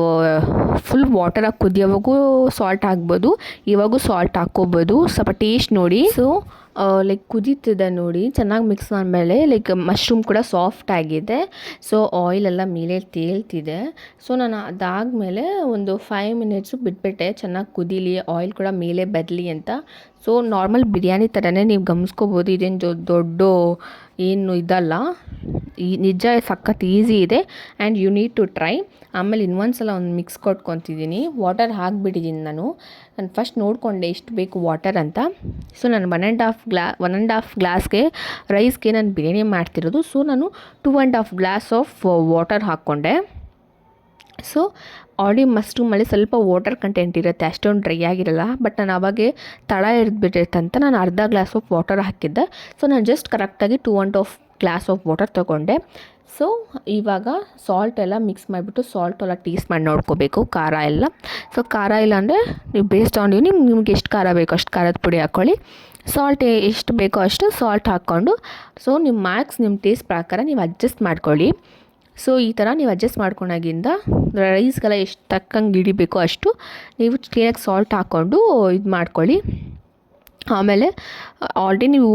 S1: ಫುಲ್ ವಾಟರ್ ಹಾಕೋದು ಯಾವಾಗೂ ಸಾಲ್ಟ್ ಹಾಕ್ಬೋದು, ಇವಾಗೂ ಸಾಲ್ಟ್ ಹಾಕ್ಕೋಬೋದು. ಸ್ವಲ್ಪ ಟೇಸ್ಟ್ ನೋಡಿ. ಸೊ ಲೈಕ್ ಕುದೀತಿದೆ ನೋಡಿ, ಚೆನ್ನಾಗಿ ಮಿಕ್ಸ್ ಆದಮೇಲೆ ಲೈಕ್ ಮಶ್ರೂಮ್ ಕೂಡ ಸಾಫ್ಟ್ ಆಗಿದೆ. ಸೊ ಆಯಿಲೆಲ್ಲ ಮೇಲೆ ತೇಲ್ತಿದೆ. ಸೊ ನಾನು ಅದಾದಮೇಲೆ ಒಂದು ಫೈವ್ ಮಿನಿಟ್ಸು ಬಿಟ್ಬಿಟ್ಟೆ, ಚೆನ್ನಾಗಿ ಕುದೀಲಿ ಆಯಿಲ್ ಕೂಡ ಮೇಲೆ ಬರಲಿ ಅಂತ. ಸೊ ನಾರ್ಮಲ್ ಬಿರಿಯಾನಿ ಥರನೇ ನೀವು ಗಮನಿಸ್ಕೋಬೋದು, ಇದೇನು ದೊಡ್ಡ, ಏನು ಇದಲ್ಲ. ಈ ನಿಜ, ಸಖತ್ ಈಸಿ ಇದೆ. And you need to try ಆಮೇಲೆ ಇನ್ನೊಂದು ಸಲ ಒಂದು ಮಿಕ್ಸ್ ಕೊಟ್ಕೊತಿದ್ದೀನಿ. ವಾಟರ್ ಹಾಕ್ಬಿಟ್ಟಿದ್ದೀನಿ ನಾನು. ನಾನು ಫಸ್ಟ್ ನೋಡಿಕೊಂಡೆ ಎಷ್ಟು ಬೇಕು ವಾಟರ್ ಅಂತ. ಸೊ ನಾನು one and half glass one and half ಗ್ಲಾಸ್ಗೆ ರೈಸ್ಗೆ ನಾನು ಬಿರಿಯಾನಿ ಮಾಡ್ತಿರೋದು. ಸೊ ನಾನು two and half glass of water ಹಾಕ್ಕೊಂಡೆ. So ಆಡಿ ಮಶ್ರೂಮಲ್ಲಿ ಸ್ವಲ್ಪ ವಾಟರ್ ಕಂಟೆಂಟ್ ಇರುತ್ತೆ. ಅಷ್ಟೊಂದು ಡ್ರೈ ಆಗಿರಲ್ಲ. ಬಟ್ ನಾನು ಅವಾಗೆ ತಳ ಹಿಡಿದ್ಬಿಟ್ಟಿರ್ತಂತ ನಾನು ಅರ್ಧ ಗ್ಲಾಸ್ ಆಫ್ ವಾಟರ್ ಹಾಕಿದ್ದೆ. ಸೊ ನಾನು ಜಸ್ಟ್ ಕರೆಕ್ಟಾಗಿ two and half glass of water ತೊಗೊಂಡೆ. ಸೊ ಇವಾಗ ಸಾಲ್ಟ್ ಎಲ್ಲ ಮಿಕ್ಸ್ ಮಾಡಿಬಿಟ್ಟು ಸಾಲ್ಟ್ ಎಲ್ಲ ಟೇಸ್ಟ್ ಮಾಡಿ ನೋಡ್ಕೋಬೇಕು, ಖಾರ ಎಲ್ಲ. ಸೊ ಖಾರ ಇಲ್ಲ ಅಂದರೆ ನೀವು ಬೇಸ್ಡ್ ಆನ್ ನೀವು ನಿಮ್ಗೆ ಎಷ್ಟು ಖಾರ ಬೇಕೋ ಅಷ್ಟು ಖಾರದ ಪುಡಿ ಹಾಕ್ಕೊಳ್ಳಿ ಸಾಲ್ಟ್ ಎಷ್ಟು ಬೇಕೋ ಅಷ್ಟು ಸಾಲ್ಟ್ ಹಾಕ್ಕೊಂಡು ಸೊ ನಿಮ್ಮ ಮ್ಯಾಕ್ಸ್ ನಿಮ್ಮ ಟೇಸ್ಟ್ ಪ್ರಕಾರ ನೀವು ಅಡ್ಜಸ್ಟ್ ಮಾಡ್ಕೊಳ್ಳಿ. ಸೊ ಈ ಥರ ನೀವು ಅಡ್ಜಸ್ಟ್ ಮಾಡ್ಕೊಂಡಾಗಿಂದ ರೈಸ್ಗೆಲ್ಲ ಎಷ್ಟು ತಕ್ಕಂಗೆ ಹಿಡಿಬೇಕೋ ಅಷ್ಟು ನೀವು ಕ್ಲೀನಾಗಿ ಸಾಲ್ಟ್ ಹಾಕ್ಕೊಂಡು ಇದು ಮಾಡ್ಕೊಳ್ಳಿ. ಆಮೇಲೆ, ಆಲ್ರೆಡಿ ನೀವು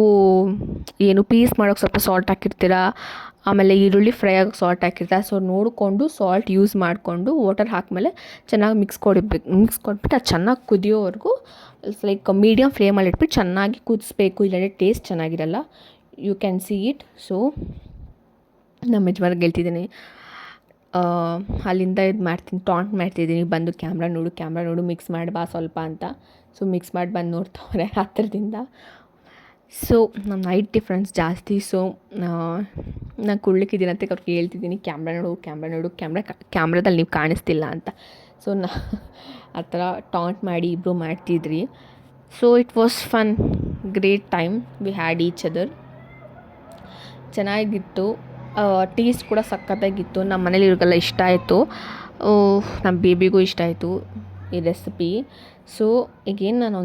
S1: ಏನು ಪೀಸ್ ಮಾಡೋಕ್ಕೆ ಸ್ವಲ್ಪ ಸಾಲ್ಟ್ ಹಾಕಿರ್ತೀರ, ಆಮೇಲೆ ಈರುಳ್ಳಿ ಫ್ರೈ ಆಗೋಕ್ಕೆ ಸಾಲ್ಟ್ ಹಾಕಿರ್ತೀರ ಸೊ ನೋಡಿಕೊಂಡು ಸಾಲ್ಟ್ ಯೂಸ್ ಮಾಡಿಕೊಂಡು ವಾಟರ್ ಹಾಕಿದ್ಮೇಲೆ ಚೆನ್ನಾಗಿ ಮಿಕ್ಸ್ ಕೊಡಬೇಕು ಮಿಕ್ಸ್ ಕೊಟ್ಬಿಟ್ಟು ಅದು ಚೆನ್ನಾಗಿ ಕುದಿಯೋವರೆಗೂ ಲೈಕ್ ಮೀಡಿಯಮ್ ಫ್ಲೇಮಲ್ಲಿ ಇಟ್ಬಿಟ್ಟು ಚೆನ್ನಾಗಿ ಕುದಿಸ್ಬೇಕು, ಇಲ್ಲಾಂದರೆ ಟೇಸ್ಟ್ ಚೆನ್ನಾಗಿರಲ್ಲ. You can see it so ನಮ್ಮ ಯಜಮಾನ ಗೆಲ್ತಿದ್ದೀನಿ ಅಲ್ಲಿಂದ ಇದು ಮಾಡ್ತೀನಿ ಟಾಂಟ್ ಮಾಡ್ತಿದ್ದೀನಿ, ಬಂದು ಕ್ಯಾಮ್ರಾ ನೋಡು ಕ್ಯಾಮ್ರಾ ನೋಡು ಮಿಕ್ಸ್ ಮಾಡಿ ಬಾ ಸ್ವಲ್ಪ ಅಂತ. ಸೊ ಮಿಕ್ಸ್ ಮಾಡಿ ಬಂದು ನೋಡ್ತವ್ರೆ ಹತ್ತಿರದಿಂದ ಸೊ ನಮ್ಮ ನೈಟ್ ಡಿಫ್ರೆನ್ಸ್ ಜಾಸ್ತಿ. ಸೊ ನಾನು ಕುಳ್ಳಿಕ್ಕಿದ್ದೀನಿ ಅಂತ ಅವ್ರಿಗೆ ಹೇಳ್ತಿದ್ದೀನಿ ಕ್ಯಾಮ್ರಾ ನೋಡು ಕ್ಯಾಮ್ರಾ ನೋಡು, ಕ್ಯಾಮ್ರಾ ಕ್ಯಾಮ್ರಾದಲ್ಲಿ ನೀವು ಕಾಣಿಸ್ತಿಲ್ಲ ಅಂತ. ಸೊ ನಾ ಆ ಥರ ಟಾಂಟ್ ಮಾಡಿ ಇಬ್ಬರು ಮಾಡ್ತಿದ್ರಿ. So it was fun great time we had each other ಚೆನ್ನಾಗಿತ್ತು. ಟೇಸ್ಟ್ ಕೂಡ ಸಖತ್ತಾಗಿತ್ತು. ನಮ್ಮ ಮನೇಲಿ ಇವ್ರಿಗೆಲ್ಲ ಇಷ್ಟ ಆಯಿತು. ನಮ್ಮ ಬೇಬಿಗೂ ಇಷ್ಟ ಆಯಿತು. ಈ ರೆಸಿಪಿ ಸೊ ಈಗೇನು ನಾನು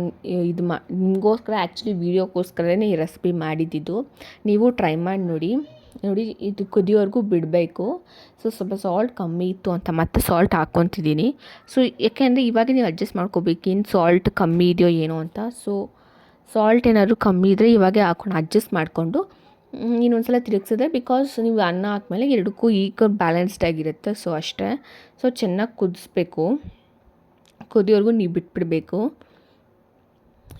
S1: ಇದು ಮಾ, ನಿಮಗೋಸ್ಕರ ಆ್ಯಕ್ಚುಲಿ ವೀಡಿಯೋಕ್ಕೋಸ್ಕರನೇ ಈ ರೆಸಿಪಿ ಮಾಡಿದ್ದಿದ್ದು. ನೀವು ಟ್ರೈ ಮಾಡಿ ನೋಡಿ. ನೋಡಿ, ಇದು ಕುದಿಯೋವರೆಗೂ ಬಿಡಬೇಕು. ಸೊ ಸ್ವಲ್ಪ ಸಾಲ್ಟ್ ಕಮ್ಮಿ ಇತ್ತು ಅಂತ ಮತ್ತೆ ಸಾಲ್ಟ್ ಹಾಕ್ಕೊತಿದ್ದೀನಿ. ಸೊ ಯಾಕೆಂದರೆ ಇವಾಗ ನೀವು ಅಡ್ಜಸ್ಟ್ ಮಾಡ್ಕೋಬೇಕು. ಇನ್ನು ಸಾಲ್ಟ್ ಕಮ್ಮಿ ಇದೆಯೋ ಏನೋ ಅಂತ. ಸೊ ಸಾಲ್ಟ್ ಏನಾದರೂ ಕಮ್ಮಿ ಇದ್ದರೆ ಇವಾಗೆ ಹಾಕ್ಕೊಂಡು ಅಡ್ಜಸ್ಟ್ ಮಾಡಿಕೊಂಡು ಇನ್ನೊಂದು ಸಲ ತಿರುಗಿಸಿದ್ರೆ ಬಿಕಾಸ್ ನೀವು ಅನ್ನ ಹಾಕ್ಮೇಲೆ ಎರಡಕ್ಕೂ ಈಕ್ವಲ್ ಬ್ಯಾಲೆನ್ಸ್ಡ್ ಆಗಿರುತ್ತೆ. ಸೊ ಅಷ್ಟೇ. ಸೊ ಚೆನ್ನಾಗಿ ಕುದಿಸ್ಬೇಕು. ಕುದಿಯೋವರೆಗೂ ನೀವು ಬಿಟ್ಬಿಡಬೇಕು.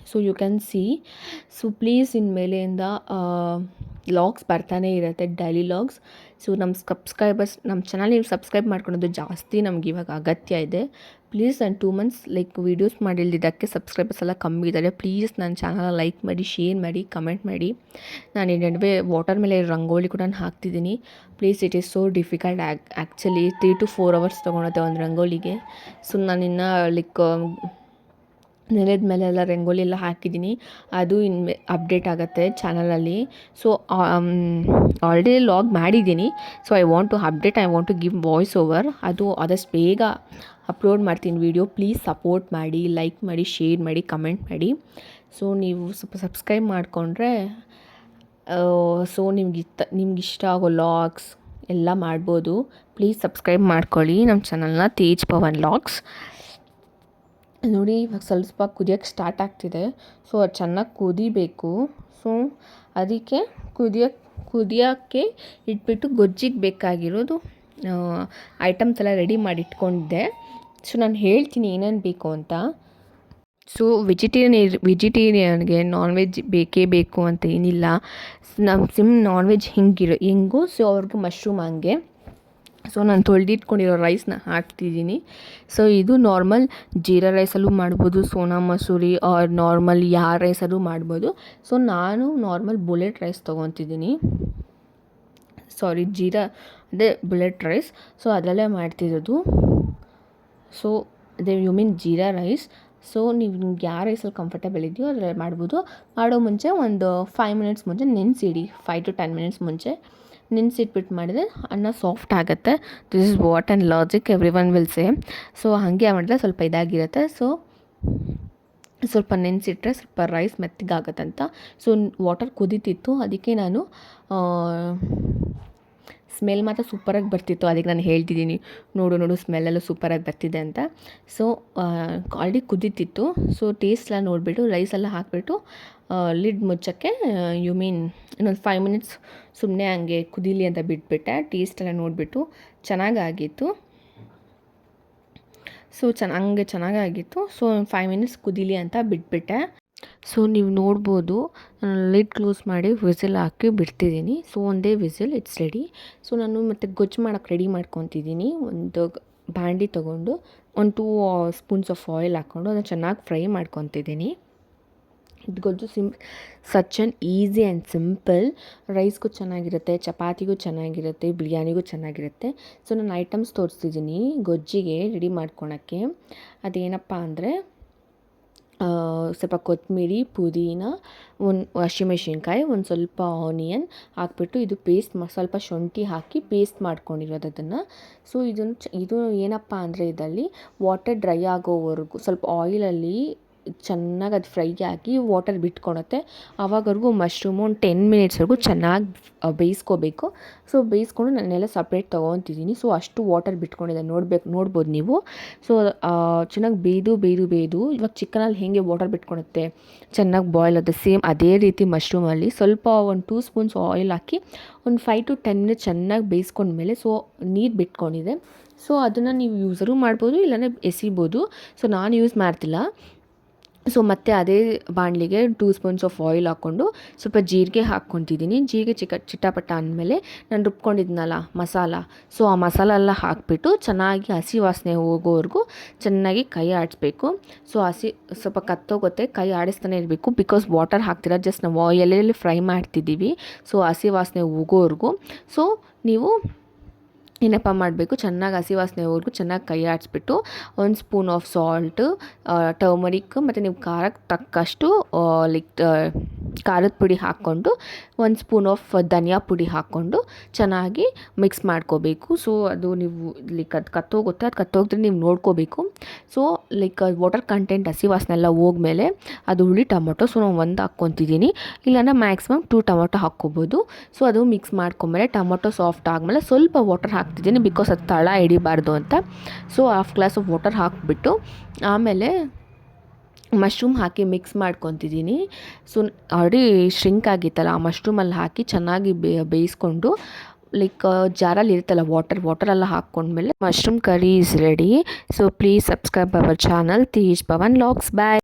S1: So you can see so please ಇನ್ಮೇಲೆಯಿಂದ logs ಬರ್ತಾನೆ ಇರುತ್ತೆ ಡೈಲಿ ಲಾಗ್ಸ್ ಸೊ ನಮ್ಮ ಸಬ್ಸ್ಕ್ರೈಬರ್ಸ್ ನಮ್ಮ ಚಾನಲ್ ನೀವು ಸಬ್ಸ್ಕ್ರೈಬ್ ಮಾಡ್ಕೊಳೋದು ಜಾಸ್ತಿ ನಮ್ಗೆ ಇವಾಗ ಅಗತ್ಯ ಇದೆ. ಪ್ಲೀಸ್ ನಾನು ಟೂ ಮಂತ್ಸ್ ಲೈಕ್ ವೀಡಿಯೋಸ್ ಮಾಡಿಲ್ದಿದ್ದಕ್ಕೆ ಸಬ್ಸ್ಕ್ರೈಬರ್ಸ್ ಎಲ್ಲ ಕಮ್ಮಿ ಇದ್ದಾರೆ. ಪ್ಲೀಸ್ ನನ್ನ ಚಾನಲ್ ಲೈಕ್ ಮಾಡಿ ಶೇರ್ ಮಾಡಿ ಕಮೆಂಟ್ ಮಾಡಿ. ನಾನು ಈ ನಡುವೆ ವಾಟರ್ ಮೇಲೆ ರಂಗೋಲಿ ಕೂಡ ನಾನು ಹಾಕ್ತಿದ್ದೀನಿ. Please it is so difficult ಆ್ಯಕ್ actually three to four hours ತೊಗೊಳುತ್ತೆ ಒಂದು ರಂಗೋಲಿಗೆ. ಸೊ ನಾನಿನ್ನು ಲೈಕ್ ನೆಲದ ಮೇಲೆಲ್ಲ ರಂಗೋಲಿ ಎಲ್ಲ ಹಾಕಿದ್ದೀನಿ. ಅದು ಇನ್ನು ಅಪ್ಡೇಟ್ ಆಗುತ್ತೆ ಚಾನಲಲ್ಲಿ. ಸೊ ಆಲ್ರೆಡಿ ಲಾಗ್ ಮಾಡಿದ್ದೀನಿ. So I want to update I want to give voice over ಅದು ಆದಷ್ಟು ಬೇಗ ಅಪ್ಲೋಡ್ ಮಾಡ್ತೀನಿ ವಿಡಿಯೋ ಪ್ಲೀಸ್ ಸಪೋರ್ಟ್ ಮಾಡಿ ಲೈಕ್ ಮಾಡಿ ಶೇರ್ ಮಾಡಿ ಕಮೆಂಟ್ ಮಾಡಿ. ಸೊ ನೀವು ಸ್ವಲ್ಪ ಸಬ್ಸ್ಕ್ರೈಬ್ ಮಾಡಿಕೊಂಡ್ರೆ ಸೊ ನಿಮ್ಗೆ ನಿಮ್ಗೆ ಇಷ್ಟ ಆಗೋ ಲಾಗ್ಸ್ ಎಲ್ಲ ಮಾಡ್ಬೋದು. ಪ್ಲೀಸ್ ಸಬ್ಸ್ಕ್ರೈಬ್ ಮಾಡ್ಕೊಳ್ಳಿ. ನಮ್ಮ ಚಾನಲ್ನ ತೇಜ್ ಪವನ್ ಲಾಗ್ಸ್ ನೋಡಿ, ಇವಾಗ ಸ್ವಲ್ಪ ಕುದಿಯೋಕ್ಕೆ ಸ್ಟಾರ್ಟ್ ಆಗ್ತಿದೆ. ಸೊ ಅದು ಚೆನ್ನಾಗಿ ಕುದಿಬೇಕು. ಸೊ ಅದಕ್ಕೆ ಕುದಿಯೋಕ್ಕೆ ಕುದಿಯೋಕ್ಕೆ ಇಟ್ಬಿಟ್ಟು ಗೊಜ್ಜಿಗೆ ಬೇಕಾಗಿರೋದು ಐಟಮ್ಸ್ ಎಲ್ಲ ರೆಡಿ ಮಾಡಿ ಇಟ್ಕೊಂಡಿದ್ದೆ ಸೊ ನಾನು ಹೇಳ್ತೀನಿ ಏನೇನು ಬೇಕು ಅಂತ. ಸೊ ವೆಜಿಟೇರಿಯನ್ ವೆಜಿಟೇರಿಯನ್ಗೆ ನಾನ್ ವೆಜ್ ಬೇಕೇ ಬೇಕು ಅಂತ ಏನಿಲ್ಲ. ನಮ್ಮ ಸಿಮ್ ನಾನ್ ವೆಜ್ ಹಿಂಗಿರೋ, ಹಿಂಗು ಸೊ ಅವ್ರಿಗೆ ಮಶ್ರೂಮ್ ಹಂಗೆ. ಸೊ ನಾನು ತೊಳೆದಿಟ್ಕೊಂಡಿರೋ ರೈಸ್ನ ಹಾಕ್ತಿದ್ದೀನಿ. ಸೊ ಇದು ನಾರ್ಮಲ್ ಜೀರಾ ರೈಸಲ್ಲೂ ಮಾಡ್ಬೋದು, ಸೋನಾ ಮಸೂರಿ ಆರ್ ನಾರ್ಮಲ್ ಯಾವ ರೈಸಲ್ಲೂ ಮಾಡ್ಬೋದು. ಸೊ ನಾನು ನಾರ್ಮಲ್ ಬುಲೆಟ್ ರೈಸ್ ತೊಗೊತಿದ್ದೀನಿ. ಸಾರಿ ಜೀರಾ ಅದೇ ಬುಲೆಟ್ ರೈಸ್ ಸೊ ಅದರಲ್ಲೇ ಮಾಡ್ತಿರೋದು. ಸೊ ಅದೇ you mean jeera rice so ನೀವು ನಿಮ್ಗೆ ಯಾವ ರೈಸಲ್ಲಿ ಕಂಫರ್ಟೇಬಲ್ ಇದೆಯೋ ಅದರಲ್ಲಿ ಮಾಡ್ಬೋದು. ಮಾಡೋ ಮುಂಚೆ ಒಂದು ಫೈವ್ ಮಿನಿಟ್ಸ್ ಮುಂಚೆ ನೆನೆಸಿಡಿ. ಫೈವ್ ಟು ಟೆನ್ ಮಿನಿಟ್ಸ್ ಮುಂಚೆ. ನೆನೆಸಿಟ್ಬಿಟ್ಟು ಮಾಡಿದರೆ ಅನ್ನ ಸಾಫ್ಟ್ ಆಗುತ್ತೆ. This is what and logic every one will same so ಹಾಗೆ ಮಾಡಿದ್ರೆ ಸ್ವಲ್ಪ ಇದಾಗಿರುತ್ತೆ. ಸೊ ಸ್ವಲ್ಪ ನೆನೆಸಿಟ್ರೆ ಸ್ವಲ್ಪ ರೈಸ್ ಮೆತ್ತಗಾಗತ್ತಂತ. ಸೊ ವಾಟರ್ ಕುದೀತಿತ್ತು. ಅದಕ್ಕೆ ನಾನು ಸ್ಮೆಲ್ ಮಾತ್ರ ಸೂಪರಾಗಿ ಬರ್ತಿತ್ತು. ಅದಕ್ಕೆ ನಾನು ಹೇಳ್ತಿದ್ದೀನಿ. ನೋಡು ನೋಡು, ಸ್ಮೆಲ್ಲೆಲ್ಲ ಸೂಪರಾಗಿ ಬರ್ತಿದೆ ಅಂತ. ಸೊ ಆಲ್ರೆಡಿ ಕುದೀತಿತ್ತು. ಸೊ ಟೇಸ್ಟ್ ಎಲ್ಲ ನೋಡಿಬಿಟ್ಟು ರೈಸೆಲ್ಲ ಹಾಕಿಬಿಟ್ಟು ಲಿಡ್ ಮುಚ್ಚೋಕ್ಕೆ ಯು ಮೀನ್ ಇನ್ನೊಂದು ಫೈವ್ ಮಿನಿಟ್ಸ್ ಸುಮ್ಮನೆ ಹಂಗೆ ಕುದೀಲಿ ಅಂತ ಬಿಟ್ಬಿಟ್ಟೆ. ಟೇಸ್ಟ್ ಎಲ್ಲ ನೋಡಿಬಿಟ್ಟು ಚೆನ್ನಾಗಾಗಿತ್ತು. ಸೊ ಚೆನ್ನ ಹಂಗೆ ಚೆನ್ನಾಗಾಗಿತ್ತು. ಸೊ ಫೈವ್ ಮಿನಿಟ್ಸ್ ಕುದೀಲಿ ಅಂತ ಬಿಟ್ಬಿಟ್ಟೆ. ಸೊ ನೀವು ನೋಡ್ಬೋದು ಲಿಡ್ ಕ್ಲೋಸ್ ಮಾಡಿ ವಿಸಿಲ್ ಹಾಕಿ ಬಿಡ್ತಿದ್ದೀನಿ. ಸೊ ಒಂದೇ ವಿಸಿಲ್ ಇಟ್ಸ್ ರೆಡಿ ಸೊ ನಾನು ಮತ್ತು ಗೊಜ್ಜು ಮಾಡೋಕ್ಕೆ ರೆಡಿ ಮಾಡ್ಕೊತಿದ್ದೀನಿ. ಒಂದು ಬಾಂಡಿ ತೊಗೊಂಡು, ಒಂದು ಟೂ ಸ್ಪೂನ್ಸ್ ಆಫ್ ಆಯಿಲ್ ಹಾಕ್ಕೊಂಡು ಅದನ್ನು ಚೆನ್ನಾಗಿ ಫ್ರೈ ಮಾಡ್ಕೊತಿದ್ದೀನಿ. ಇದು ಗೊಜ್ಜು ಸಿಂ such and easy and simple ರೈಸ್ಗೂ ಚೆನ್ನಾಗಿರುತ್ತೆ, ಚಪಾತಿಗೂ ಚೆನ್ನಾಗಿರುತ್ತೆ, ಬಿರಿಯಾನಿಗೂ ಚೆನ್ನಾಗಿರುತ್ತೆ. ಸೊ ನಾನು ಐಟಮ್ಸ್ ತೋರಿಸ್ತಿದ್ದೀನಿ ಗೊಜ್ಜಿಗೆ ರೆಡಿ ಮಾಡ್ಕೊಳಕ್ಕೆ. ಅದೇನಪ್ಪ ಅಂದರೆ ಸ್ವಲ್ಪ ಕೊತ್ತಂಬರಿ ಪುದೀನ, ಒಂದು ಹಸಿಮೆಣ್ಸಿನ್ಕಾಯಿ ಒಂದು ಸ್ವಲ್ಪ ಆನಿಯನ್ ಹಾಕ್ಬಿಟ್ಟು ಇದು ಪೇಸ್ಟ್ ಮಾ, ಸ್ವಲ್ಪ ಶುಂಠಿ ಹಾಕಿ ಪೇಸ್ಟ್ ಮಾಡ್ಕೊಂಡಿರೋದು ಅದನ್ನು. ಸೊ ಇದನ್ನು ಇದು ಏನಪ್ಪ ಅಂದರೆ ಇದರಲ್ಲಿ ವಾಟರ್ ಡ್ರೈ ಆಗೋವರೆಗೂ, ಸ್ವಲ್ಪ ಆಯಿಲಲ್ಲಿ ಚೆನ್ನಾಗಿ ಅದು ಫ್ರೈ ಆಗಿ ವಾಟರ್ ಬಿಟ್ಕೊಳತ್ತೆ. ಆವಾಗವರೆಗೂ ಮಶ್ರೂಮು ಒಂದು ಟೆನ್ ಮಿನಿಟ್ಸ್ವರೆಗೂ ಚೆನ್ನಾಗಿ ಬೇಯಿಸ್ಕೋಬೇಕು. ಸೊ ಬೇಯಿಸ್ಕೊಂಡು ನಾನೆಲ್ಲ ಸಪ್ರೇಟ್ ತೊಗೊತಿದ್ದೀನಿ ಸೊ ಅಷ್ಟು ವಾಟರ್ ಬಿಟ್ಕೊಂಡಿದೆ. ನೋಡ್ಬೇಕು, ನೋಡ್ಬೋದು ನೀವು. ಸೊ ಚೆನ್ನಾಗಿ ಬೇಯ್ದು ಬೇಯ್ದು ಬೇಯ್ದು ಇವಾಗ ಚಿಕನಲ್ಲಿ ಹೇಗೆ ವಾಟರ್ ಬಿಟ್ಕೊಳುತ್ತೆ? ಚೆನ್ನಾಗಿ ಬಾಯ್ಲ್ ಅದು ಸೇಮ್ ಅದೇ ರೀತಿ ಮಶ್ರೂಮಲ್ಲಿ ಸ್ವಲ್ಪ ಒಂದು ಟೂ ಸ್ಪೂನ್ಸ್ ಆಯಿಲ್ ಹಾಕಿ ಒಂದು ಫೈವ್ ಟು ಟೆನ್ ಮಿನಿಟ್ಸ್ ಚೆನ್ನಾಗಿ ಬೇಯಿಸ್ಕೊಂಡ್ಮೇಲೆ ಸೊ ನೀರು ಬಿಟ್ಕೊಂಡಿದೆ. ಸೊ ಅದನ್ನು ನೀವು ಯೂಸರು ಮಾಡ್ಬೋದು, ಇಲ್ಲಾಂದರೆ ಎಸಿಬೋದು. ಸೊ ನಾನು ಯೂಸ್ ಮಾಡ್ತಿಲ್ಲ. ಸೊ ಮತ್ತೆ ಅದೇ ಬಾಣಲಿಗೆ ಟೂ ಸ್ಪೂನ್ಸ್ ಆಫ್ ಆಯಿಲ್ ಹಾಕ್ಕೊಂಡು ಸ್ವಲ್ಪ ಜೀರಿಗೆ ಹಾಕ್ಕೊತಿದ್ದೀನಿ. ಜೀರಿಗೆ ಚಿಕ್ಕ ಚಿಟಪಟ ಅಂದಮೇಲೆ ನಾನು ರುಬ್ಕೊಂಡಿದ್ನಲ್ಲ ಮಸಾಲ. ಸೊ ಆ ಮಸಾಲ ಎಲ್ಲ ಹಾಕಿಬಿಟ್ಟು ಚೆನ್ನಾಗಿ ಹಸಿ ವಾಸನೆ ಹೋಗೋವರೆಗೂ ಚೆನ್ನಾಗಿ ಕೈ ಆಡಿಸ್ಬೇಕು. ಸೊ ಹಸಿ, ಸ್ವಲ್ಪ ಕತ್ತೋಗುತ್ತೆ, ಕೈ ಆಡಿಸ್ತಾನೆ ಇರಬೇಕು. ಬಿಕಾಸ್ ವಾಟರ್ ಹಾಕ್ತಿರ ಜಸ್ಟ್ ನಾವು ಆಯಿಲಲ್ಲಿ ಫ್ರೈ ಮಾಡ್ತಿದ್ದೀವಿ. ಸೊ ಹಸಿ ವಾಸನೆ ಹೋಗೋವರೆಗೂ. ಸೊ ನೀವು ಏನಪ್ಪ ಮಾಡಬೇಕು. ಚೆನ್ನಾಗಿ ಹಸಿ ವಾಸನೆವರೆಗೂ ಚೆನ್ನಾಗಿ ಕೈ ಆಡಿಸ್ಬಿಟ್ಟು ಒಂದು ಸ್ಪೂನ್ ಆಫ್ ಸಾಲ್ಟು ಟರ್ಮರಿಕ್ ಮತ್ತು ನೀವು ಖಾರಕ್ಕೆ ತಕ್ಕಷ್ಟು ಲೈಕ್ ಖಾರದ ಪುಡಿ ಹಾಕ್ಕೊಂಡು ಒಂದು ಸ್ಪೂನ್ ಆಫ್ ಧನಿಯಾ ಪುಡಿ ಹಾಕ್ಕೊಂಡು ಚೆನ್ನಾಗಿ ಮಿಕ್ಸ್ ಮಾಡ್ಕೋಬೇಕು. ಸೊ ಅದು ನೀವು ಲೈಕ್ ಅದು ಕತ್ತೋಗುತ್ತೆ, ಅದು ಕತ್ತೋಗಿದ್ರೆ ನೀವು ನೋಡ್ಕೋಬೇಕು. ಸೊ ಲೈಕ್ ವಾಟರ್ ಕಂಟೆಂಟ್ ಹಸಿ ವಾಸನೆ ಹೋಗ್ಮೇಲೆ ಅದು ಹುಳಿ ಟೊಮೊಟೊ ಸೊ ನಾನು ಒಂದು ಹಾಕ್ಕೊತಿದ್ದೀನಿ. ಇಲ್ಲಾಂದ್ರೆ ಮ್ಯಾಕ್ಸಿಮಮ್ ಟೂ ಟೊಮೊಟೊ ಹಾಕ್ಕೋಬೋದು. ಸೊ ಅದು ಮಿಕ್ಸ್ ಮಾಡ್ಕೊಂಬೇಲೆ ಟೊಮೊಟೊ ಸಾಫ್ಟ್ ಆದಮೇಲೆ ಸ್ವಲ್ಪ ವಾಟರ್ ಹಾಕ್ತಿದ್ದೀನಿ ಬಿಕಾಸ್ ಅದು ತಳ ಹಿಡಿಬಾರ್ದು ಅಂತ. So half glass of water ಹಾಕಿಬಿಟ್ಟು ಆಮೇಲೆ ಮಶ್ರೂಮ್ ಹಾಕಿ ಮಿಕ್ಸ್ ಮಾಡ್ಕೊತಿದ್ದೀನಿ ಸೊ ಆಲ್ರೆಡಿ ಶ್ರಿಂಕ್ ಆಗಿತ್ತಲ್ಲ, ಆ ಮಶ್ರೂಮಲ್ಲಿ ಹಾಕಿ ಚೆನ್ನಾಗಿ ಬೇಯಿಸ್ಕೊಂಡು ಲೈಕ್ ಜಾರಲ್ಲಿ ಇರುತ್ತಲ್ಲ ವಾಟರ್ ವಾಟರೆಲ್ಲ ಹಾಕ್ಕೊಂಡ್ಮೇಲೆ mushroom curry is ready so please subscribe our channel Teej Pavan logs bye